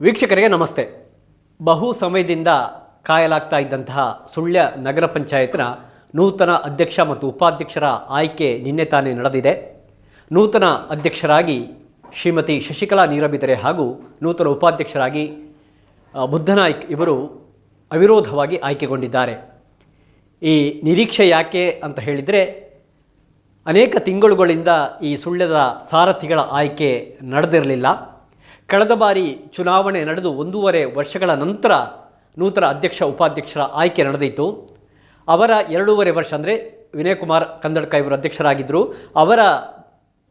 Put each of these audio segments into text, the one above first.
ವೀಕ್ಷಕರಿಗೆ ನಮಸ್ತೆ. ಬಹು ಸಮಯದಿಂದ ಕಾಯಲಾಗ್ತಾ ಇದ್ದಂತಹ ಸುಳ್ಯ ನಗರ ಪಂಚಾಯತ್ನ ನೂತನ ಅಧ್ಯಕ್ಷ ಮತ್ತು ಉಪಾಧ್ಯಕ್ಷರ ಆಯ್ಕೆ ನಿನ್ನೆ ತಾನೇ ನಡೆದಿದೆ. ನೂತನ ಅಧ್ಯಕ್ಷರಾಗಿ ಶ್ರೀಮತಿ ಶಶಿಕಲಾ ನೀರಬಿದರೆ ಹಾಗೂ ನೂತನ ಉಪಾಧ್ಯಕ್ಷರಾಗಿ ಬುದ್ಧನಾಯ್ಕ್ ಇವರು ಅವಿರೋಧವಾಗಿ ಆಯ್ಕೆಗೊಂಡಿದ್ದಾರೆ. ಈ ನಿರೀಕ್ಷೆ ಯಾಕೆ ಅಂತ ಹೇಳಿದರೆ, ಅನೇಕ ತಿಂಗಳುಗಳಿಂದ ಈ ಸುಳ್ಯದ ಸಾರಥಿಗಳ ಆಯ್ಕೆ ನಡೆದಿರಲಿಲ್ಲ. ಕಳೆದ ಬಾರಿ ಚುನಾವಣೆ ನಡೆದು ಒಂದೂವರೆ ವರ್ಷಗಳ ನಂತರ ನೂತನ ಅಧ್ಯಕ್ಷ, ಉಪಾಧ್ಯಕ್ಷರ ಆಯ್ಕೆ ನಡೆದಿತ್ತು. ಅವರ ಎರಡೂವರೆ ವರ್ಷ ಅಂದರೆ ವಿನಯ್ ಕುಮಾರ್ ಕಂದಡ್ಕ ಇವರು ಅಧ್ಯಕ್ಷರಾಗಿದ್ದರು ಅವರ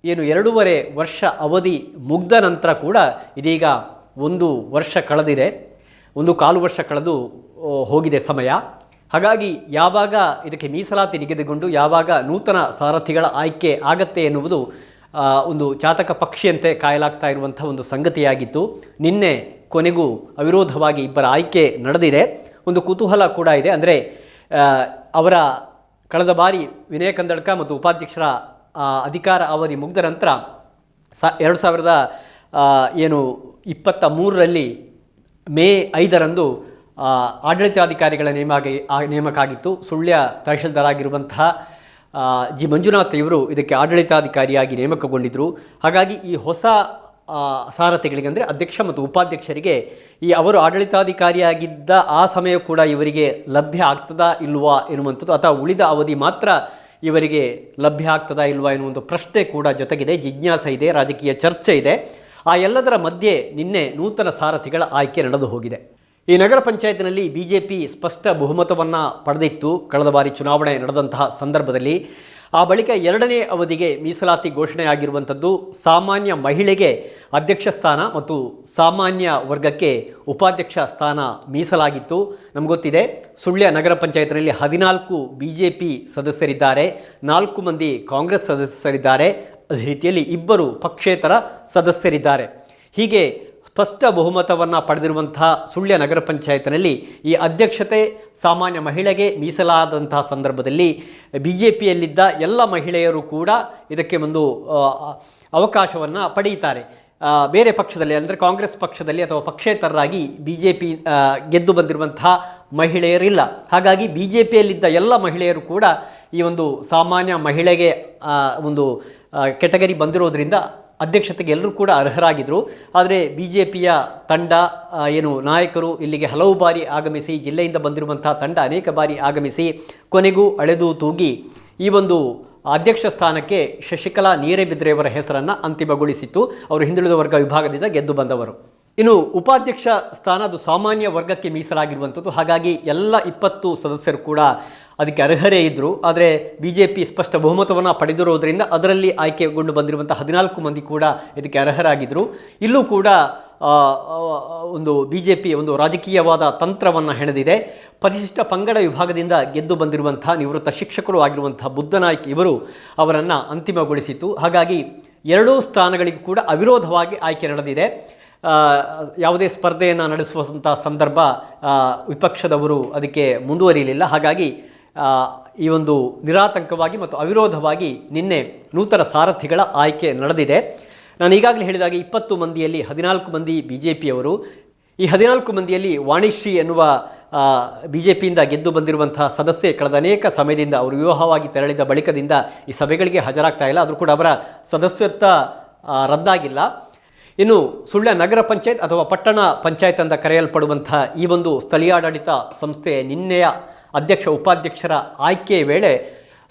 ಏನು ಎರಡೂವರೆ ವರ್ಷ ಅವಧಿ ಮುಗ್ದ ನಂತರ ಕೂಡ ಇದೀಗ ಒಂದು ವರ್ಷ ಕಳೆದಿದೆ. ಒಂದು ಕಾಲು ವರ್ಷ ಕಳೆದು ಹೋಗಿದೆ ಸಮಯ. ಹಾಗಾಗಿ ಯಾವಾಗ ಇದಕ್ಕೆ ಮೀಸಲಾತಿ ನಿಗದಿಗೊಂಡು, ಯಾವಾಗ ನೂತನ ಸಾರಥಿಗಳ ಆಯ್ಕೆ ಆಗತ್ತೆ ಎನ್ನುವುದು ಒಂದು ಚಾತಕ ಪಕ್ಷಿಯಂತೆ ಕಾಯಲಾಗ್ತಾ ಇರುವಂಥ ಒಂದು ಸಂಗತಿಯಾಗಿತ್ತು. ನಿನ್ನೆ ಕೊನೆಗೂ ಅವಿರೋಧವಾಗಿ ಇಬ್ಬರ ಆಯ್ಕೆ ನಡೆದಿದೆ. ಒಂದು ಕುತೂಹಲ ಕೂಡ ಇದೆ. ಅಂದರೆ ಅವರ ಕಳೆದ ಬಾರಿ ವಿನಯ ಕಂದಡ್ಕ ಮತ್ತು ಉಪಾಧ್ಯಕ್ಷರ ಅಧಿಕಾರ ಅವಧಿ ಮುಗಿದ ನಂತರ ಸ, ಎರಡು ಸಾವಿರದ ಏನು ಇಪ್ಪತ್ತ ಮೂರರಲ್ಲಿ ಮೇ ಐದರಂದು ಆಡಳಿತಾಧಿಕಾರಿಗಳ ನೇಮಕ ನೇಮಕ ಆಗಿತ್ತು ಸುಳ್ಯ ತಹಶೀಲ್ದಾರ್ ಆಗಿರುವಂತಹ ಜಿ. ಮಂಜುನಾಥ್ ಇವರು ಇದಕ್ಕೆ ಆಡಳಿತಾಧಿಕಾರಿಯಾಗಿ ನೇಮಕಗೊಂಡಿದ್ದರು ಹಾಗಾಗಿ ಈ ಹೊಸ ಸಾರಥಿಗಳಿಗೆ ಅಂದರೆ ಅಧ್ಯಕ್ಷ ಮತ್ತು ಉಪಾಧ್ಯಕ್ಷರಿಗೆ ಈ ಅವರು ಆಡಳಿತಾಧಿಕಾರಿಯಾಗಿದ್ದ ಆ ಸಮಯ ಕೂಡ ಇವರಿಗೆ ಲಭ್ಯ ಆಗ್ತದಾ ಇಲ್ವಾ ಎನ್ನುವಂಥದ್ದು, ಅಥವಾ ಉಳಿದ ಅವಧಿ ಮಾತ್ರ ಇವರಿಗೆ ಲಭ್ಯ ಆಗ್ತದಾ ಇಲ್ವಾ ಎನ್ನುವಂಥ ಪ್ರಶ್ನೆ ಕೂಡ ಜೊತೆಗಿದೆ. ಜಿಜ್ಞಾಸೆ ಇದೆ, ರಾಜಕೀಯ ಚರ್ಚೆ ಇದೆ. ಆ ಎಲ್ಲದರ ಮಧ್ಯೆ ನಿನ್ನೆ ನೂತನ ಸಾರಥಿಗಳ ಆಯ್ಕೆ ನಡೆದು ಹೋಗಿದೆ. ಈ ನಗರ ಪಂಚಾಯತ್ನಲ್ಲಿ ಬಿ ಜೆ ಪಿ ಸ್ಪಷ್ಟ ಬಹುಮತವನ್ನು ಪಡೆದಿತ್ತು. ಕಳೆದ ಬಾರಿ ಚುನಾವಣೆ ನಡೆದಂತಹ ಸಂದರ್ಭದಲ್ಲಿ ಆ ಬಳಿಕ ಎರಡನೇ ಅವಧಿಗೆ ಮೀಸಲಾತಿ ಘೋಷಣೆಯಾಗಿರುವಂಥದ್ದು ಸಾಮಾನ್ಯ ಮಹಿಳೆಗೆ ಅಧ್ಯಕ್ಷ ಸ್ಥಾನ ಮತ್ತು ಸಾಮಾನ್ಯ ವರ್ಗಕ್ಕೆ ಉಪಾಧ್ಯಕ್ಷ ಸ್ಥಾನ ಮೀಸಲಾಗಿತ್ತು. ನಮಗೊತ್ತಿದೆ ಸುಳ್ಯ ನಗರ ಪಂಚಾಯತ್ನಲ್ಲಿ ಹದಿನಾಲ್ಕು ಬಿ ಜೆ ಪಿ ಸದಸ್ಯರಿದ್ದಾರೆ, ನಾಲ್ಕು ಮಂದಿ ಕಾಂಗ್ರೆಸ್ ಸದಸ್ಯರಿದ್ದಾರೆ. ಅದೇ ರೀತಿಯಲ್ಲಿ ಇಬ್ಬರು ಪಕ್ಷೇತರ ಸದಸ್ಯರಿದ್ದಾರೆ. ಹೀಗೆ ಸ್ಪಷ್ಟ ಬಹುಮತವನ್ನು ಪಡೆದಿರುವಂತಹ ಸುಳ್ಯ ನಗರ ಪಂಚಾಯತ್ನಲ್ಲಿ ಈ ಅಧ್ಯಕ್ಷತೆ ಸಾಮಾನ್ಯ ಮಹಿಳೆಗೆ ಮೀಸಲಾದಂತಹ ಸಂದರ್ಭದಲ್ಲಿ ಬಿ ಜೆ ಪಿಯಲ್ಲಿದ್ದ ಎಲ್ಲ ಮಹಿಳೆಯರು ಕೂಡ ಇದಕ್ಕೆ ಒಂದು ಅವಕಾಶವನ್ನು ಪಡೆಯುತ್ತಾರೆ. ಬೇರೆ ಪಕ್ಷದಲ್ಲಿ, ಅಂದರೆ ಕಾಂಗ್ರೆಸ್ ಪಕ್ಷದಲ್ಲಿ ಅಥವಾ ಪಕ್ಷೇತರರಾಗಿ ಬಿ ಜೆ ಪಿ ಗೆದ್ದು ಬಂದಿರುವಂತಹ ಮಹಿಳೆಯರಿಲ್ಲ. ಹಾಗಾಗಿ ಬಿ ಜೆ ಪಿಯಲ್ಲಿದ್ದ ಎಲ್ಲ ಮಹಿಳೆಯರು ಕೂಡ ಈ ಒಂದು ಸಾಮಾನ್ಯ ಮಹಿಳೆಗೆ ಒಂದು ಕೆಟಗರಿ ಬಂದಿರೋದ್ರಿಂದ ಅಧ್ಯಕ್ಷತೆಗೆ ಎಲ್ಲರೂ ಕೂಡ ಅರ್ಹರಾಗಿದ್ದರು ಆದರೆ ಬಿ ಜೆ ಪಿಯ ತಂಡ ಏನು ನಾಯಕರು ಇಲ್ಲಿಗೆ ಹಲವು ಬಾರಿ ಆಗಮಿಸಿ, ಜಿಲ್ಲೆಯಿಂದ ಬಂದಿರುವಂತಹ ತಂಡ ಅನೇಕ ಬಾರಿ ಆಗಮಿಸಿ ಕೊನೆಗೂ ಅಳೆದು ತೂಗಿ ಈ ಒಂದು ಅಧ್ಯಕ್ಷ ಸ್ಥಾನಕ್ಕೆ ಶಶಿಕಲಾ ನೀರೇಬಿದ್ರೆಯವರ ಹೆಸರನ್ನು ಅಂತಿಮಗೊಳಿಸಿತ್ತು. ಅವರು ಹಿಂದುಳಿದ ವರ್ಗ ವಿಭಾಗದಿಂದ ಗೆದ್ದು ಬಂದವರು. ಇನ್ನು ಉಪಾಧ್ಯಕ್ಷ ಸ್ಥಾನ ಅದು ಸಾಮಾನ್ಯ ವರ್ಗಕ್ಕೆ ಮೀಸಲಾಗಿರುವಂಥದ್ದು. ಹಾಗಾಗಿ ಎಲ್ಲ ಇಪ್ಪತ್ತು ಸದಸ್ಯರು ಕೂಡ ಅದಕ್ಕೆ ಅರ್ಹರೇ ಇದ್ದರು ಆದರೆ ಬಿ ಜೆ ಪಿ ಸ್ಪಷ್ಟ ಬಹುಮತವನ್ನು ಪಡೆದಿರುವುದರಿಂದ ಅದರಲ್ಲಿ ಆಯ್ಕೆಗೊಂಡು ಬಂದಿರುವಂಥ ಹದಿನಾಲ್ಕು ಮಂದಿ ಕೂಡ ಇದಕ್ಕೆ ಅರ್ಹರಾಗಿದ್ದರು ಇಲ್ಲೂ ಕೂಡ ಒಂದು ಬಿ ಜೆ ಪಿ ಒಂದು ರಾಜಕೀಯವಾದ ತಂತ್ರವನ್ನು ಹೆಣೆದಿದೆ. ಪರಿಶಿಷ್ಟ ಪಂಗಡ ವಿಭಾಗದಿಂದ ಗೆದ್ದು ಬಂದಿರುವಂಥ ನಿವೃತ್ತ ಶಿಕ್ಷಕರು ಆಗಿರುವಂಥ ಬುದ್ಧನಾಯ್ಕ ಇವರು ಅವರನ್ನು ಅಂತಿಮಗೊಳಿಸಿತು ಹಾಗಾಗಿ ಎರಡೂ ಸ್ಥಾನಗಳಿಗೂ ಕೂಡ ಅವಿರೋಧವಾಗಿ ಆಯ್ಕೆ ನಡೆದಿದೆ. ಯಾವುದೇ ಸ್ಪರ್ಧೆಯನ್ನು ನಡೆಸುವಂಥ ಸಂದರ್ಭ ವಿಪಕ್ಷದವರು ಅದಕ್ಕೆ ಮುಂದುವರಿಯಲಿಲ್ಲ ಹಾಗಾಗಿ ಈ ಒಂದು ನಿರಾತಂಕವಾಗಿ ಮತ್ತು ಅವಿರೋಧವಾಗಿ ನಿನ್ನೆ ನೂತನ ಸಾರಥಿಗಳ ಆಯ್ಕೆ ನಡೆದಿದೆ. ನಾನು ಈಗಾಗಲೇ ಹೇಳಿದಾಗ ಇಪ್ಪತ್ತು ಮಂದಿಯಲ್ಲಿ ಹದಿನಾಲ್ಕು ಮಂದಿ ಬಿ ಜೆ ಪಿಯವರು ಈ ಹದಿನಾಲ್ಕು ಮಂದಿಯಲ್ಲಿ ವಾಣಿಶ್ರೀ ಎನ್ನುವ ಬಿ ಜೆ ಪಿಯಿಂದ ಗೆದ್ದು ಬಂದಿರುವಂತಹ ಸದಸ್ಯೆ ಕಳೆದ ಅನೇಕ ಸಮಯದಿಂದ ಅವರು ವಿವಾಹವಾಗಿ ತೆರಳಿದ ಬಳಿಕದಿಂದ ಈ ಸಭೆಗಳಿಗೆ ಹಾಜರಾಗ್ತಾ ಇಲ್ಲ. ಆದರೂ ಕೂಡ ಅವರ ಸದಸ್ಯತ್ವ ರದ್ದಾಗಿಲ್ಲ. ಇನ್ನು ಸುಳ್ಯ ನಗರ ಪಂಚಾಯತ್ ಅಥವಾ ಪಟ್ಟಣ ಪಂಚಾಯತ್ ಅಂತ ಕರೆಯಲ್ಪಡುವಂಥ ಈ ಒಂದು ಸ್ಥಳೀಯಾಡಳಿತ ಸಂಸ್ಥೆ ನಿನ್ನೆಯ ಅಧ್ಯಕ್ಷ, ಉಪಾಧ್ಯಕ್ಷರ ಆಯ್ಕೆ ವೇಳೆ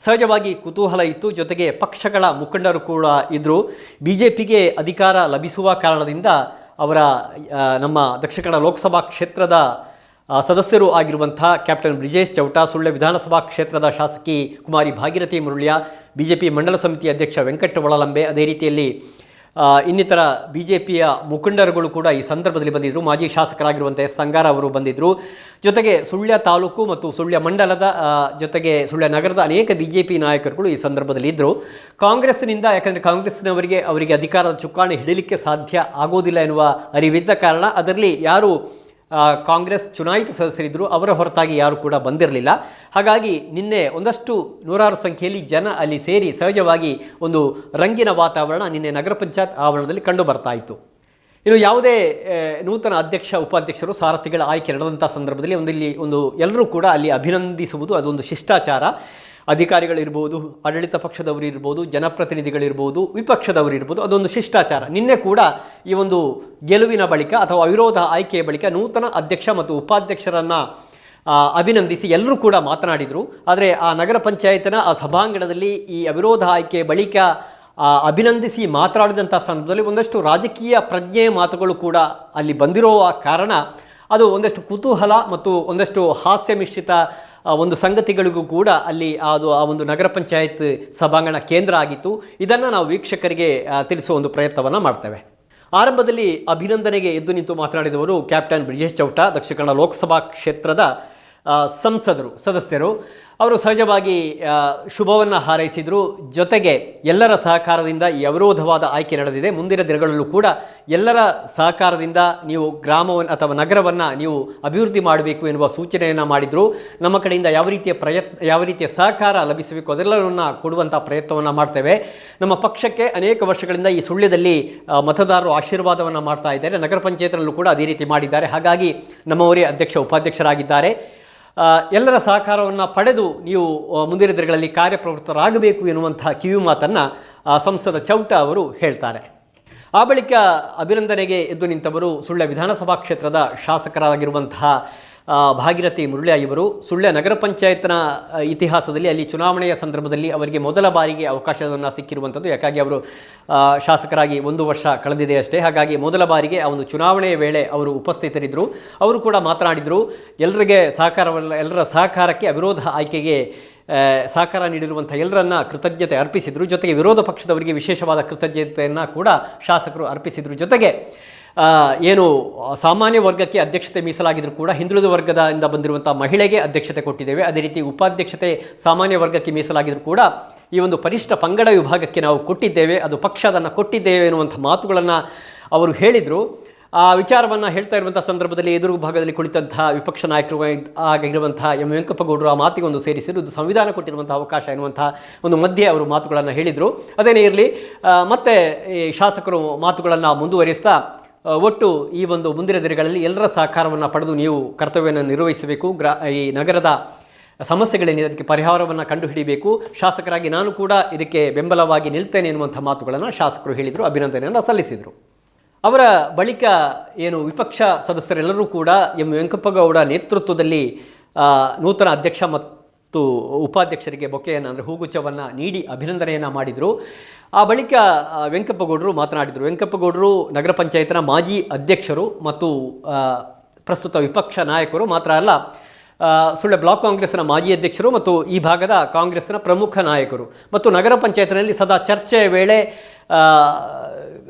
ಸಹಜವಾಗಿ ಕುತೂಹಲ ಇತ್ತು. ಜೊತೆಗೆ ಪಕ್ಷಗಳ ಮುಖಂಡರು ಕೂಡ ಇದ್ದರು ಬಿ ಜೆ ಪಿಗೆ ಅಧಿಕಾರ ಲಭಿಸುವ ಕಾರಣದಿಂದ ಅವರ ನಮ್ಮ ದಕ್ಷಿಣ ಕನ್ನಡ ಲೋಕಸಭಾ ಕ್ಷೇತ್ರದ ಸದಸ್ಯರು ಆಗಿರುವಂಥ ಕ್ಯಾಪ್ಟನ್ ಬ್ರಿಜೇಶ್ ಚೌಟ ಸುಳ್ಳೆ ವಿಧಾನಸಭಾ ಕ್ಷೇತ್ರದ ಶಾಸಕಿ ಕುಮಾರಿ Bhagirathi Murulya B J P ಮಂಡಲ ಸಮಿತಿ ಅಧ್ಯಕ್ಷ ವೆಂಕಟ ಒಳಲಂಬೆ, ಅದೇ ರೀತಿಯಲ್ಲಿ ಇನ್ನಿತರ ಬಿ ಜೆ ಪಿಯ ಮುಖಂಡರುಗಳು ಕೂಡ ಈ ಸಂದರ್ಭದಲ್ಲಿ ಬಂದಿದ್ದರು ಮಾಜಿ ಶಾಸಕರಾಗಿರುವಂತೆ ಸಂಗಾರ ಅವರು ಬಂದಿದ್ದರು ಜೊತೆಗೆ ಸುಳ್ಯ ತಾಲೂಕು ಮತ್ತು ಸುಳ್ಯ ಮಂಡಲದ ಜೊತೆಗೆ ಸುಳ್ಯ ನಗರದ ಅನೇಕ ಬಿ ಜೆ ಪಿ ನಾಯಕರುಗಳು ಈ ಸಂದರ್ಭದಲ್ಲಿ ಇದ್ದರು ಕಾಂಗ್ರೆಸ್ನಿಂದ ಯಾಕಂದರೆ ಕಾಂಗ್ರೆಸ್ನವರಿಗೆ ಅವರಿಗೆ ಅಧಿಕಾರದ ಚುಕ್ಕಾಣಿ ಹಿಡಿಲಿಕ್ಕೆ ಸಾಧ್ಯ ಆಗೋದಿಲ್ಲ ಎನ್ನುವ ಅರಿವಿದ್ದ ಕಾರಣ, ಅದರಲ್ಲಿ ಯಾರು ಕಾಂಗ್ರೆಸ್ ಚುನಾಯಿತ ಸದಸ್ಯರಿದ್ದರು ಅವರ ಹೊರತಾಗಿ ಯಾರು ಕೂಡ ಬಂದಿರಲಿಲ್ಲ. ಹಾಗಾಗಿ ನಿನ್ನೆ ಒಂದಷ್ಟು ನೂರಾರು ಸಂಖ್ಯೆಯಲ್ಲಿ ಜನ ಅಲ್ಲಿ ಸೇರಿ ಸಹಜವಾಗಿ ಒಂದು ರಂಗಿನ ವಾತಾವರಣ ನಿನ್ನೆ ನಗರ ಪಂಚಾಯತ್ ಆವರಣದಲ್ಲಿ ಕಂಡು ಬರ್ತಾ ಇತ್ತು. ಇನ್ನು ಯಾವುದೇ ನೂತನ ಅಧ್ಯಕ್ಷ, ಉಪಾಧ್ಯಕ್ಷರು ಸಾರಥಿಗಳ ಆಯ್ಕೆ ನಡೆದಂಥ ಸಂದರ್ಭದಲ್ಲಿ ಒಂದು ಇಲ್ಲಿ ಒಂದು ಎಲ್ಲರೂ ಕೂಡ ಅಲ್ಲಿ ಅಭಿನಂದಿಸುವುದು ಅದೊಂದು ಶಿಷ್ಟಾಚಾರ. ಅಧಿಕಾರಿಗಳಿರ್ಬೋದು, ಆಡಳಿತ ಪಕ್ಷದವರು ಇರ್ಬೋದು ಜನಪ್ರತಿನಿಧಿಗಳಿರ್ಬೋದು ವಿಪಕ್ಷದವರು ಇರ್ಬೋದು ಅದೊಂದು ಶಿಷ್ಟಾಚಾರ. ನಿನ್ನೆ ಕೂಡ ಈ ಒಂದು ಗೆಲುವಿನ ಬಳಿಕ ಅಥವಾ ಅವಿರೋಧ ಆಯ್ಕೆಯ ಬಳಿಕ ನೂತನ ಅಧ್ಯಕ್ಷ ಮತ್ತು ಉಪಾಧ್ಯಕ್ಷರನ್ನು ಅಭಿನಂದಿಸಿ ಎಲ್ಲರೂ ಕೂಡ ಮಾತನಾಡಿದರು. ಆದರೆ ಆ ನಗರ ಪಂಚಾಯತ್ನ, ಆ ಸಭಾಂಗಣದಲ್ಲಿ ಈ ಅವಿರೋಧ ಆಯ್ಕೆಯ ಬಳಿಕ ಅಭಿನಂದಿಸಿ ಮಾತನಾಡಿದಂಥ ಸಂದರ್ಭದಲ್ಲಿ ಒಂದಷ್ಟು ರಾಜಕೀಯ ಪ್ರಜ್ಞೆಯ ಮಾತುಗಳು ಕೂಡ ಅಲ್ಲಿ ಬಂದಿರುವ ಕಾರಣ ಅದು ಒಂದಷ್ಟು ಕುತೂಹಲ ಮತ್ತು ಒಂದಷ್ಟು ಹಾಸ್ಯ ಮಿಶ್ರಿತ ಒಂದು ಸಂಗತಿಗಳಿಗೂ ಕೂಡ ಅಲ್ಲಿ ಅದು ಆ ಒಂದು ನಗರ ಪಂಚಾಯತ್ ಸಭಾಂಗಣ ಕೇಂದ್ರ ಆಗಿತ್ತು. ಇದನ್ನು ನಾವು ವೀಕ್ಷಕರಿಗೆ ತಿಳಿಸುವ ಒಂದು ಪ್ರಯತ್ನವನ್ನು ಮಾಡ್ತೇವೆ. ಆರಂಭದಲ್ಲಿ ಅಭಿನಂದನೆಗೆ ಎದ್ದು ನಿಂತು ಮಾತನಾಡಿದವರು ಕ್ಯಾಪ್ಟನ್ ಬ್ರಿಜೇಶ್ ಚೌಟ, ದಕ್ಷಿಣ ಕನ್ನಡ ಲೋಕಸಭಾ ಕ್ಷೇತ್ರದ ಸಂಸದರು, ಸದಸ್ಯರು. ಅವರು ಸಹಜವಾಗಿ ಶುಭವನ್ನು ಹಾರೈಸಿದರು. ಜೊತೆಗೆ ಎಲ್ಲರ ಸಹಕಾರದಿಂದ ಈ ಅವಿರೋಧವಾದ ಆಯ್ಕೆ ನಡೆದಿದೆ. ಮುಂದಿನ ದಿನಗಳಲ್ಲೂ ಕೂಡ ಎಲ್ಲರ ಸಹಕಾರದಿಂದ ನೀವು ಗ್ರಾಮವನ್ನು ಅಥವಾ ನಗರವನ್ನು ನೀವು ಅಭಿವೃದ್ಧಿ ಮಾಡಬೇಕು ಎನ್ನುವ ಸೂಚನೆಯನ್ನು ಮಾಡಿದರು. ನಮ್ಮ ಕಡೆಯಿಂದ ಯಾವ ರೀತಿಯ ಪ್ರಯತ್ನ, ಯಾವ ರೀತಿಯ ಸಹಕಾರ ಲಭಿಸಬೇಕು ಅದೆಲ್ಲವನ್ನು ಕೊಡುವಂಥ ಪ್ರಯತ್ನವನ್ನು ಮಾಡ್ತೇವೆ. ನಮ್ಮ ಪಕ್ಷಕ್ಕೆ ಅನೇಕ ವರ್ಷಗಳಿಂದ ಈ ಸುಳ್ಯದಲ್ಲಿ ಮತದಾರರು ಆಶೀರ್ವಾದವನ್ನು ಮಾಡ್ತಾ ಇದ್ದಾರೆ. ನಗರ ಪಂಚಾಯತ್ನಲ್ಲೂ ಕೂಡ ಅದೇ ರೀತಿ ಮಾಡಿದ್ದಾರೆ. ಹಾಗಾಗಿ ನಮ್ಮವರೇ ಅಧ್ಯಕ್ಷ, ಉಪಾಧ್ಯಕ್ಷರಾಗಿದ್ದಾರೆ. ಎಲ್ಲರ ಸಹಕಾರವನ್ನು ಪಡೆದು ನೀವು ಮುಂದಿನ ದಿನಗಳಲ್ಲಿ ಕಾರ್ಯಪ್ರವೃತ್ತರಾಗಬೇಕು ಎನ್ನುವಂತಹ ಕಿವಿ ಮಾತನ್ನು ಸಂಸದ ಚೌಟ ಅವರು ಹೇಳ್ತಾರೆ. ಆ ಬಳಿಕ ಅಭಿನಂದನೆಗೆ ಎದ್ದು ನಿಂತವರು ಸುಳ್ಯ ವಿಧಾನಸಭಾ ಕ್ಷೇತ್ರದ ಶಾಸಕರಾಗಿರುವಂತಹ ಭಾಗೀರಥಿ ಮುರುಳ್ಯ ಇವರು ಸುಳ್ಯ ನಗರ ಪಂಚಾಯತ್ನ ಇತಿಹಾಸದಲ್ಲಿ ಅಲ್ಲಿ ಚುನಾವಣೆಯ ಸಂದರ್ಭದಲ್ಲಿ ಅವರಿಗೆ ಮೊದಲ ಬಾರಿಗೆ ಅವಕಾಶವನ್ನು ಸಿಕ್ಕಿರುವಂಥದ್ದು. ಯಾಕಾಗಿ ಅವರು ಶಾಸಕರಾಗಿ ಒಂದು ವರ್ಷ ಕಳೆದಿದೆ ಅಷ್ಟೇ. ಹಾಗಾಗಿ ಮೊದಲ ಬಾರಿಗೆ ಆ ಒಂದು ಚುನಾವಣೆಯ ವೇಳೆ ಅವರು ಉಪಸ್ಥಿತರಿದ್ದರು ಅವರು ಕೂಡ ಮಾತನಾಡಿದರು ಎಲ್ಲರಿಗೆ ಸಹಕಾರವಲ್ಲ, ಎಲ್ಲರ ಸಹಕಾರಕ್ಕೆ ಅವಿರೋಧ ಆಯ್ಕೆಗೆ ಸಹಕಾರ ನೀಡಿರುವಂಥ ಎಲ್ಲರನ್ನ ಕೃತಜ್ಞತೆ ಅರ್ಪಿಸಿದರು. ಜೊತೆಗೆ ವಿರೋಧ ಪಕ್ಷದವರಿಗೆ ವಿಶೇಷವಾದ ಕೃತಜ್ಞತೆಯನ್ನು ಕೂಡ ಶಾಸಕರು ಅರ್ಪಿಸಿದರು. ಜೊತೆಗೆ ಏನು ಸಾಮಾನ್ಯ ವರ್ಗಕ್ಕೆ ಅಧ್ಯಕ್ಷತೆ ಮೀಸಲಾಗಿದ್ದರೂ ಕೂಡ ಹಿಂದುಳಿದ ವರ್ಗದಿಂದ ಬಂದಿರುವಂಥ ಮಹಿಳೆಗೆ ಅಧ್ಯಕ್ಷತೆ ಕೊಟ್ಟಿದ್ದೇವೆ. ಅದೇ ರೀತಿ ಉಪಾಧ್ಯಕ್ಷತೆ ಸಾಮಾನ್ಯ ವರ್ಗಕ್ಕೆ ಮೀಸಲಾಗಿದ್ದರೂ ಕೂಡ ಈ ಒಂದು ಪರಿಷ್ಠ ಪಂಗಡ ವಿಭಾಗಕ್ಕೆ ನಾವು ಕೊಟ್ಟಿದ್ದೇವೆ. ಅದು ಪಕ್ಷ ಅದನ್ನು ಕೊಟ್ಟಿದ್ದೇವೆ ಎನ್ನುವಂಥ ಮಾತುಗಳನ್ನು ಅವರು ಹೇಳಿದರು. ಆ ವಿಚಾರವನ್ನು ಹೇಳ್ತಾ ಇರುವಂಥ ಸಂದರ್ಭದಲ್ಲಿ ಎದುರು ಭಾಗದಲ್ಲಿ ಕುಳಿತಂತಹ ವಿಪಕ್ಷ ನಾಯಕರು ಆಗಿರುವಂಥ ಎಂ. ವೆಂಕಪ್ಪಗೌಡರು ಆ ಮಾತಿಗೆ ಒಂದು ಸೇರಿಸಿರು ಇದು ಸಂವಿಧಾನ ಕೊಟ್ಟಿರುವಂಥ ಅವಕಾಶ ಎನ್ನುವಂಥ ಒಂದು ಮಧ್ಯೆ ಅವರು ಮಾತುಗಳನ್ನು ಹೇಳಿದರು. ಅದೇನೇ ಇರಲಿ ಮತ್ತೆ ಈ ಶಾಸಕರು ಮಾತುಗಳನ್ನು ಮುಂದುವರಿಸ್ತಾ ಒಟ್ಟು ಈ ಒಂದು ಮುಂದಿನ ದಿನಗಳಲ್ಲಿ ಎಲ್ಲರ ಸಹಕಾರವನ್ನು ಪಡೆದು ನೀವು ಕರ್ತವ್ಯವನ್ನು ನಿರ್ವಹಿಸಬೇಕು. ಗ್ರಾ, ಈ ನಗರದ ಸಮಸ್ಯೆಗಳೇನಿದೆ, ಅದಕ್ಕೆ ಪರಿಹಾರವನ್ನು ಕಂಡುಹಿಡಿಯಬೇಕು ಶಾಸಕರಾಗಿ ನಾನು ಕೂಡ ಇದಕ್ಕೆ ಬೆಂಬಲವಾಗಿ ನಿಲ್ತೇನೆ ಎನ್ನುವಂಥ ಮಾತುಗಳನ್ನು ಶಾಸಕರು ಹೇಳಿದರು, ಅಭಿನಂದನೆಯನ್ನು ಸಲ್ಲಿಸಿದರು. ಅವರ ಬಳಿಕ ಏನು ವಿಪಕ್ಷ ಸದಸ್ಯರೆಲ್ಲರೂ ಕೂಡ ಎಂ ವೆಂಕಪ್ಪಗೌಡ ನೇತೃತ್ವದಲ್ಲಿ ನೂತನ ಅಧ್ಯಕ್ಷ ಮತ್ತು ಉಪಾಧ್ಯಕ್ಷರಿಗೆ ಬೊಕೆಯನ್ನು, ಅಂದರೆ ಹೂಗುಚ್ಛವನ್ನು ನೀಡಿ ಅಭಿನಂದನೆಯನ್ನು ಮಾಡಿದರು. ಆ ಬಳಿಕ ವೆಂಕಪ್ಪಗೌಡರು ಮಾತನಾಡಿದರು. ವೆಂಕಪ್ಪಗೌಡರು ನಗರ ಪಂಚಾಯತ್ನ ಮಾಜಿ ಅಧ್ಯಕ್ಷರು ಮತ್ತು ಪ್ರಸ್ತುತ ವಿಪಕ್ಷ ನಾಯಕರು ಮಾತ್ರ ಅಲ್ಲ ಆ, ಸುಳ್ಯ ಬ್ಲಾಕ್ ಕಾಂಗ್ರೆಸ್ನ ಮಾಜಿ ಅಧ್ಯಕ್ಷರು ಮತ್ತು ಈ ಭಾಗದ ಕಾಂಗ್ರೆಸ್ನ ಪ್ರಮುಖ ನಾಯಕರು. ಮತ್ತು ನಗರ ಪಂಚಾಯತ್ನಲ್ಲಿ ಸದಾ ಚರ್ಚೆಯ ವೇಳೆ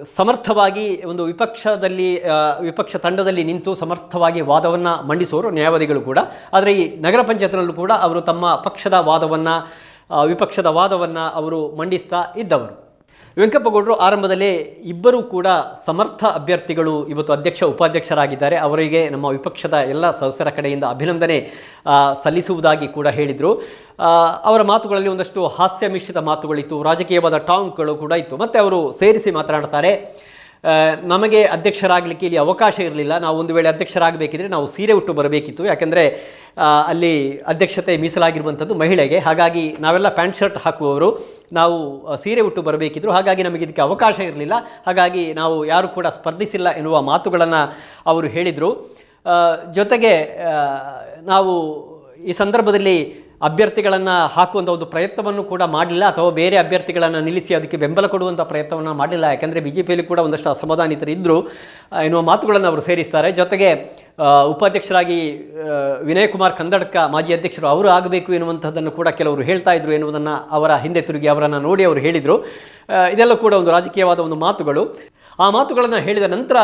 ಸಮರ್ಥವಾಗಿ ಒಂದು ವಿಪಕ್ಷದಲ್ಲಿ ವಿಪಕ್ಷ ತಂಡದಲ್ಲಿ ನಿಂತು ಸಮರ್ಥವಾಗಿ ವಾದವನ್ನು ಮಂಡಿಸೋರು ನ್ಯಾಯವಾದಿಗಳು ಕೂಡ. ಆದರೆ ಈ ನಗರ ಪಂಚಾಯತ್ನಲ್ಲೂ ಕೂಡ ಅವರು ತಮ್ಮ ಪಕ್ಷದ ವಾದವನ್ನು ವಿಪಕ್ಷದ ವಾದವನ್ನು ಅವರು ಮಂಡಿಸ್ತಾ ಇದ್ದವರು. ವೆಂಕಪ್ಪಗೌಡರು ಆರಂಭದಲ್ಲಿ ಇಬ್ಬರೂ ಕೂಡ ಸಮರ್ಥ ಅಭ್ಯರ್ಥಿಗಳು ಇವತ್ತು ಅಧ್ಯಕ್ಷ, ಉಪಾಧ್ಯಕ್ಷರಾಗಿದ್ದಾರೆ. ಅವರಿಗೆ ನಮ್ಮ ವಿಪಕ್ಷದ ಎಲ್ಲ ಸದಸ್ಯರ ಕಡೆಯಿಂದ ಅಭಿನಂದನೆ ಸಲ್ಲಿಸುವುದಾಗಿ ಕೂಡ ಹೇಳಿದರು. ಅವರ ಮಾತುಗಳಲ್ಲಿ ಒಂದಷ್ಟು ಹಾಸ್ಯ ಮಿಶ್ರಿತ ಮಾತುಗಳಿತ್ತು. ರಾಜಕೀಯವಾದ ಟಾಂಗ್ಗಳು ಕೂಡ ಇತ್ತು. ಮತ್ತು ಅವರು ಸೇರಿಸಿ ಮಾತನಾಡ್ತಾರೆ. ನಮಗೆ ಅಧ್ಯಕ್ಷರಾಗಲಿಕ್ಕೆ ಇಲ್ಲಿ ಅವಕಾಶ ಇರಲಿಲ್ಲ. ನಾವು ಒಂದು ವೇಳೆ ಅಧ್ಯಕ್ಷರಾಗಬೇಕಿದ್ರೆ ನಾವು ಸೀರೆ ಉಟ್ಟು ಬರಬೇಕಿತ್ತು. ಯಾಕೆಂದರೆ ಅಲ್ಲಿ ಅಧ್ಯಕ್ಷತೆ ಮೀಸಲಾಗಿರುವಂಥದ್ದು ಮಹಿಳೆಗೆ. ಹಾಗಾಗಿ ನಾವೆಲ್ಲ ಪ್ಯಾಂಟ್ ಶರ್ಟ್ ಹಾಕುವವರು. ನಾವು ಸೀರೆ ಉಟ್ಟು ಬರಬೇಕಿದ್ರು. ಹಾಗಾಗಿ ನಮಗೆ ಇದಕ್ಕೆ ಅವಕಾಶ ಇರಲಿಲ್ಲ. ಹಾಗಾಗಿ ನಾವು ಯಾರು ಕೂಡ ಸ್ಪರ್ಧಿಸಿಲ್ಲ ಎನ್ನುವ ಮಾತುಗಳನ್ನು ಅವರು ಹೇಳಿದರು. ಜೊತೆಗೆ ನಾವು ಈ ಸಂದರ್ಭದಲ್ಲಿ ಅಭ್ಯರ್ಥಿಗಳನ್ನು ಹಾಕುವಂಥ ಒಂದು ಪ್ರಯತ್ನವನ್ನು ಕೂಡ ಮಾಡಲಿಲ್ಲ ಅಥವಾ ಬೇರೆ ಅಭ್ಯರ್ಥಿಗಳನ್ನು ನಿಲ್ಲಿಸಿ ಅದಕ್ಕೆ ಬೆಂಬಲ ಕೊಡುವಂಥ ಪ್ರಯತ್ನವನ್ನು ಮಾಡಲಿಲ್ಲ. ಯಾಕೆಂದರೆ ಬಿ ಜೆ ಪಿಯಲ್ಲಿ ಕೂಡ ಒಂದಷ್ಟು ಅಸಮಾಧಾನಿತರು ಇದ್ದರು ಎನ್ನುವ ಮಾತುಗಳನ್ನು ಅವರು ಸೇರಿಸ್ತಾರೆ. ಜೊತೆಗೆ ಉಪಾಧ್ಯಕ್ಷರಾಗಿ ವಿನಯ್ ಕುಮಾರ್ ಕಂದಡ್ಕ ಮಾಜಿ ಅಧ್ಯಕ್ಷರು ಅವರು ಆಗಬೇಕು ಎನ್ನುವಂಥದ್ದನ್ನು ಕೂಡ ಕೆಲವರು ಹೇಳ್ತಾ ಇದ್ರು ಎನ್ನುವುದನ್ನು ಅವರ ಹಿಂದೆ ತಿರುಗಿ ಅವರನ್ನು ನೋಡಿ ಅವರು ಹೇಳಿದರು. ಇದೆಲ್ಲ ಕೂಡ ಒಂದು ರಾಜಕೀಯವಾದ ಒಂದು ಮಾತುಗಳು. ಆ ಮಾತುಗಳನ್ನು ಹೇಳಿದ ನಂತರ